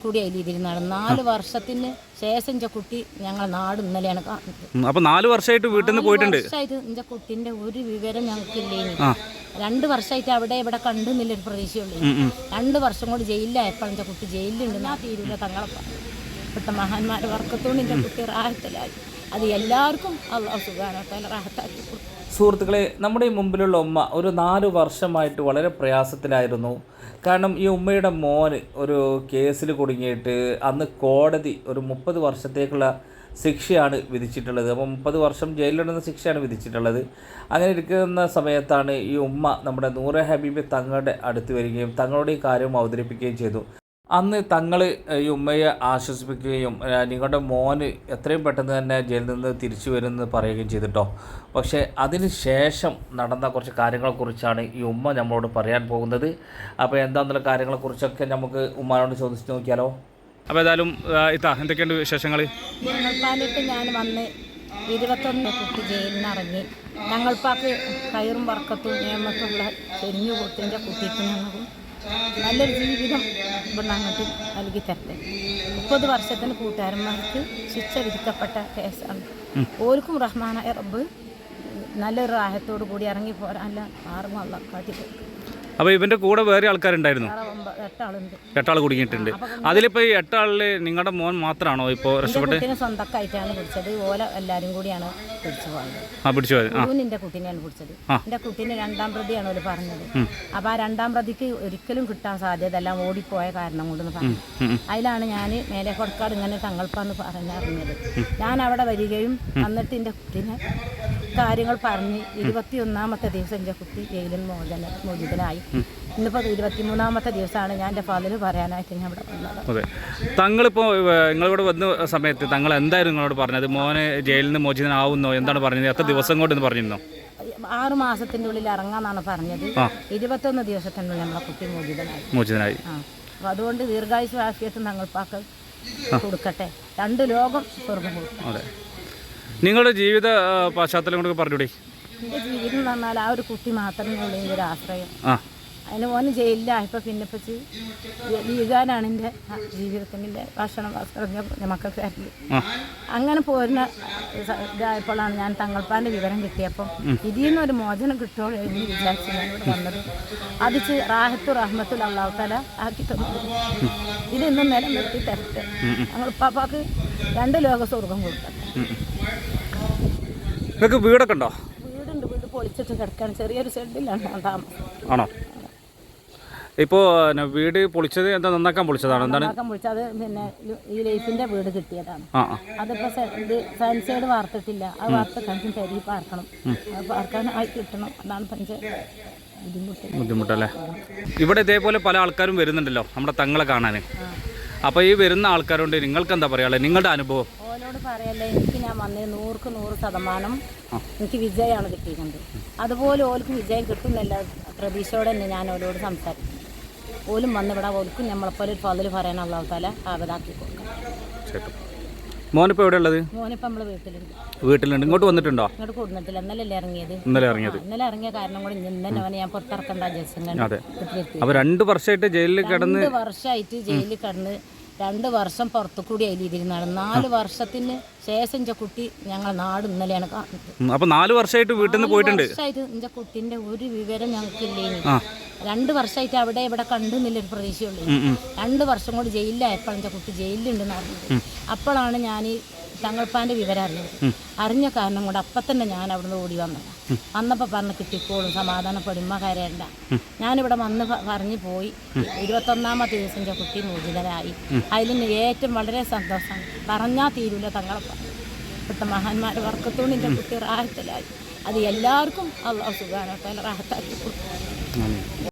കൂടി അതിൽ നാല് വർഷത്തിന് ശേഷം കുട്ടി ഞങ്ങൾ നാട് ഇന്നലെയാണ് കാണുന്നത്. അപ്പൊ നാല് വർഷമായിട്ട് വീട്ടിൽ നിന്ന് പോയിട്ടുണ്ട്. വർഷമായിട്ട് ഇഞ്ച കുട്ടിന്റെ ഒരു വിവരം ഞങ്ങൾക്കില്ലേ രണ്ട് വർഷമായിട്ട് അവിടെ ഇവിടെ കണ്ടുന്നില്ലൊരു പ്രതീക്ഷയുള്ളൂ ഉം, ഉം. രണ്ട് വർഷം കൊണ്ട് ജയിലിലായപ്പോൾ എന്റെ കുട്ടി ജയിലിലുണ്ട്. ആ തീരൂല തങ്ങളെ ഇപ്പോഴത്തെ മഹാന്മാരെ വർക്കത്തോണ്ട് എന്റെ കുട്ടി റാഹത്തിലായി. അത് എല്ലാവർക്കും അള്ളാഹു സുഖാനത്താൽ റാഹത്താക്കി കൊടുക്കും. സുഹൃത്തുക്കളെ നമ്മുടെ മുമ്പിലുള്ള ഉമ്മ ഒരു നാല് വർഷമായിട്ട് വളരെ പ്രയാസത്തിലായിരുന്നു. കാരണം ഈ ഉമ്മയുടെ മോന് ഒരു കേസിൽ കുടുങ്ങിയിട്ട് അന്ന് കോടതി ഒരു മുപ്പത് വർഷത്തേക്കുള്ള ശിക്ഷയാണ് വിധിച്ചിട്ടുള്ളത്. അപ്പോൾ മുപ്പത് വർഷം ജയിലിലിടുന്ന ശിക്ഷയാണ് വിധിച്ചിട്ടുള്ളത്. അങ്ങനെ ഇരിക്കുന്ന സമയത്താണ് ഈ ഉമ്മ നമ്മുടെ നൂറെ ഹബീബ് തങ്ങളുടെ അടുത്ത് വരികയും തങ്ങളുടെ ഈ കാര്യം അവതരിപ്പിക്കുകയും ചെയ്തു. അന്ന് തങ്ങൾ ഈ ഉമ്മയെ ആശ്വസിപ്പിക്കുകയും "ഏഹ് നിങ്ങളുടെ മോന് എത്രയും പെട്ടെന്ന് തന്നെ ജയിലിൽ നിന്ന് തിരിച്ചു വരുമെന്ന് പറയുകയും ചെയ്തിട്ടോ? പക്ഷേ അതിന് ശേഷം നടന്ന കുറച്ച് കാര്യങ്ങളെക്കുറിച്ചാണ് ഈ ഉമ്മ നമ്മളോട് പറയാൻ പോകുന്നത്. അപ്പോൾ എന്താണെന്നുള്ള കാര്യങ്ങളെക്കുറിച്ചൊക്കെ നമുക്ക് ഉമ്മാനോട് ചോദിച്ചു നോക്കിയാലോ? അപ്പോൾ ഏതായാലും ഇതാ എന്തൊക്കെയുണ്ട് വിശേഷങ്ങൾ ഞങ്ങൾപ്പാലിട്ട് ഞാൻ വന്ന് ഇരുപത്തൊന്ന് കുട്ടി ജയിലിൽ നിന്ന് ഇറങ്ങി. ഞങ്ങൾപ്പാക്ക് കയറും വർക്കത്തും നിയമത്തുള്ള ചെരിഞ്ഞു കൊടുത്തിന്റെ കുട്ടിക്ക് ഞങ്ങൾക്ക് നല്ലൊരു ജീവിതം ഇവിടെ അങ്ങോട്ട് നൽകി തരട്ടെ. മുപ്പത് വർഷത്തിന് കൂട്ടുകാരന്മാർക്ക് ശിക്ഷ വിധിക്കപ്പെട്ട കേസാണ്. ഓർക്കും റഹ്മാന റബ്ബ് നല്ലൊരു റാഹത്തോടു കൂടി ഇറങ്ങി പോരാല്ല ആറും അല്ല കാട്ടി കൊടുക്കും അപ്പോൾ ഇവന്റെ കൂടെ വേറെ ആൾക്കാരുണ്ടായിരുന്നു? എട്ടാളുണ്ട്. എട്ടാൾ കുടുങ്ങിയിട്ടുണ്ട്. അതിലിപ്പോൾ ഈ എട്ടാളിൽ നിങ്ങളുടെ മോൻ മാത്രമാണോ ഇപ്പോൾ രക്ഷപ്പെട്ട്? സ്വന്തക്കായിട്ടാണ് പിടിച്ചത്. ഓല എല്ലാവരും കൂടിയാണ് പിടിച്ചു പോയത്. ആ പിടിച്ചു പോയത്. ആ. എന്റെ കുട്ടീനെയാണ് പിടിച്ചത്. എന്റെ കുട്ടീനെ രണ്ടാം പ്രതിയാണ് അവർ പറഞ്ഞത്. അപ്പോൾ ആ രണ്ടാം പ്രതിക്ക് ഒരിക്കലും കിട്ടാൻ സാധ്യത എല്ലാം ഓടിപ്പോയ കാരണം കൊണ്ടെന്ന് പറഞ്ഞു. അതിലാണ് ഞാൻ മേലെ കൊടുക്കാട് ഇങ്ങനെ തങ്ങൾപ്പാന്ന് പറഞ്ഞറിഞ്ഞത് ഞാൻ അവിടെ വരികയും എന്നിട്ട് എന്റെ കുട്ടീനെ കാര്യങ്ങൾ പറഞ്ഞ് ഇരുപത്തി ഒന്നാമത്തെ ദിവസം എന്റെ കുട്ടി ജയിലിൽ മോചന മോചിതനായി. ഇന്നിപ്പോൾ ഇരുപത്തിമൂന്നാമത്തെ ദിവസമാണ് ഞാൻ എന്റെ ഫാദർ പറയാനായിട്ട് ഞാൻ ഇവിടെ വന്നത്. അതെ. തങ്ങളിപ്പോൾ നിങ്ങളിവിടെ വന്ന സമയത്ത് തങ്ങൾ എന്തായിരുന്നു നിങ്ങളോട് പറഞ്ഞത്? മോനെ ജയിലിൽ നിന്ന് മോചിതനാവുന്നോ? എന്താണ് പറഞ്ഞത്? എത്ര ദിവസം കൊണ്ട് എന്ന് പറഞ്ഞിരുന്നോ? ആറ് മാസത്തിന്റെ ഉള്ളിൽ ഇറങ്ങാന്നാണ് പറഞ്ഞത്. ഇരുപത്തൊന്ന് ദിവസത്തിനുള്ളിൽ നമ്മളെ കുട്ടി മോചിതനായി. മോചിതനായി. അപ്പോൾ അതുകൊണ്ട് ദീർഘായുസ് ആഫിയത്ത് തങ്ങൾപ്പാക്ക് കൊടുക്കട്ടെ. രണ്ട് ലോകം സ്വർഗം കൊടുക്കും. അതെ. നിങ്ങളുടെ ജീവിത പശ്ചാത്തലം കൊണ്ട് പറഞ്ഞൂടെ? എന്റെ ജീവിതം എന്ന് പറഞ്ഞാൽ ആ ഒരു കുട്ടി മാത്രമേ ഉള്ളൂ എന്റെ ഒരു ആശ്രയം. അതിന് മോന് ഇപ്പം പിന്നെ ഇപ്പം വീകാനാണ് എന്റെ ജീവിതത്തിന്റെ ഭക്ഷണം വസ്ത്രം മക്കൾക്ക് തരൽ. അങ്ങനെ പോരുന്ന ഇതായപ്പോഴാണ് ഞാൻ തങ്ങൾപ്പാന്റെ വിവരം കിട്ടിയപ്പം ഇതിൽ നിന്നൊരു മോചനം കിട്ടുമോ എന്ന് വിചാരിച്ചു ഞാൻ ഇവിടെ വന്നത്. അത് റാഹത്തു റഹ്മത്തുൽ അള്ളാഹുത്തല ആക്കി തന്നു. ഇതൊന്നും നിലനിർത്തി തരട്ടെ. ഞങ്ങൾ പാപ്പാക്ക് രണ്ട് ലോക സ്വർഗം കൊടുക്കട്ടെ നിങ്ങൾക്ക് വീടൊക്കെ ഉണ്ടോ? വീടുണ്ട് വീട് പൊളിച്ചിട്ട് കിടക്കാൻ ചെറിയൊരു ഷെഡിലാണ് താമസം ആണോ? ഇപ്പോൾ വീട് പൊളിച്ചത് എന്താ നന്നാക്കാൻ പൊളിച്ചതാണ്? എന്താണ്? നന്നാക്കാൻ വിളിച്ചത് പിന്നെ ഈ ലൈഫിന്റെ വീട് കിട്ടിയതാണ്. ആ ആ. അതിപ്പോൾ സെ- ഇത് വാർത്തിട്ടില്ല. ആ വാർത്ത കഞ്ചും തരി പാർക്കണം. അത് പാർക്കാൻ ആയി കിട്ടണം. അതാണ് പഞ്ചായത്ത് ബുദ്ധിമുട്ട്. ബുദ്ധിമുട്ടല്ലേ? ഇവിടെ ഇതേപോലെ പല ആൾക്കാരും വരുന്നുണ്ടല്ലോ നമ്മുടെ തങ്ങളെ കാണാൻ. അപ്പോൾ ഈ വരുന്ന ആൾക്കാരോണ്ട് നിങ്ങൾക്ക് എന്താ പറയാനുള്ളത് നിങ്ങളുടെ അനുഭവം? ഓനോട് പറയല്ലേ എനിക്ക് ഞാൻ വന്നേ നൂറുക്ക് നൂറ് ശതമാനം എനിക്ക് വിജയമാണ് കിട്ടിയിട്ടുണ്ട് അതുപോലെ ഓൽക്ക് വിജയം കിട്ടുന്നില്ല പ്രതീക്ഷയോടെ തന്നെ ഞാൻ ഓരോട് സംസാരിക്കും. ഓലും വന്നിവിടെ ഓൽക്കും നമ്മളെപ്പോലെ ഒരു പതിൽ പറയാൻ അള്ളാഹു താല ആവതാക്കി കൊടുക്കാം മോനിപ്പോ എവിടെ ഉള്ളത് മോനിപ്പോ നമ്മൾ വീട്ടിലുണ്ട്. വീട്ടിലുണ്ട്. ഇങ്ങോട്ട് വന്നിട്ടുണ്ടോ? ഇങ്ങോട്ട് കൊടുത്തിട്ടില്ല ഇന്നലെ ഇറങ്ങിയത്? ഇന്നലെ ഇറങ്ങിയത്. ഇന്നലെ ഇറങ്ങിയ കാരണം കൂടി ഇന്ന് തന്നെ അവനെ ഞാൻ പുറത്തിറക്കണ്ട ജസ്റ്റ് അതെ. രണ്ടു രണ്ട് വർഷമായിട്ട് ജയിലിൽ കിടന്ന് രണ്ട് വർഷമായിട്ട് ജയിലിൽ കിടന്ന് രണ്ട് വർഷം പുറത്തു കൂടി അതിലിരുന്നാണ് നാല് വർഷത്തിന് ശേഷം എന്റെ കുട്ടി ഞങ്ങൾ നാട് ഇന്നലെയാണ് കാണുന്നത്. അപ്പൊ നാല് വർഷമായിട്ട് വീട്ടിൽ നിന്ന് പോയിട്ടുണ്ട്? വർഷമായിട്ട് എന്റെ കുട്ടിന്റെ ഒരു വിവരം ഞങ്ങൾക്കില്ലേനി. ആ. രണ്ട് വർഷമായിട്ട് അവിടെ ഇവിടെ കണ്ടുന്നില്ലൊരു പ്രതീക്ഷയുള്ളൂ. ഉം, ഉം. രണ്ട് വർഷം കൊണ്ട് ജയിലിലായപ്പോൾ എന്റെ കുട്ടി ജയിലിലുണ്ടെന്ന് അറിഞ്ഞത്. അപ്പോഴാണ് ഞാൻ തങ്ങൾപ്പാന്റെ വിവരം അറിഞ്ഞത് അറിഞ്ഞ കാരണം കൊണ്ട് അപ്പം തന്നെ ഞാൻ അവിടുന്ന് ഓടി വന്നത് വന്നപ്പോൾ പറഞ്ഞ് കിട്ടിക്കോളും സമാധാനപ്പെടുമ്മ കരയണ്ട. ഞാനിവിടെ വന്ന് പറഞ്ഞു പോയി. ഇരുപത്തൊന്നാമത്തെ ദിവസം എന്റെ കുട്ടി മോചിതരായി അതിൽ ഏറ്റവും വളരെ സന്തോഷമാണ് പറഞ്ഞാൽ തീരൂല തങ്ങളപ്പ. ഇവിടുത്തെ മഹാന്മാരുടെ വർക്കത്തോണ്ട് എന്റെ കുട്ടി റാഹത്തിലായി. അത് എല്ലാവർക്കും അള്ളാഹു സുഖാനോ റാഹത്താക്കി കൊടുക്കും.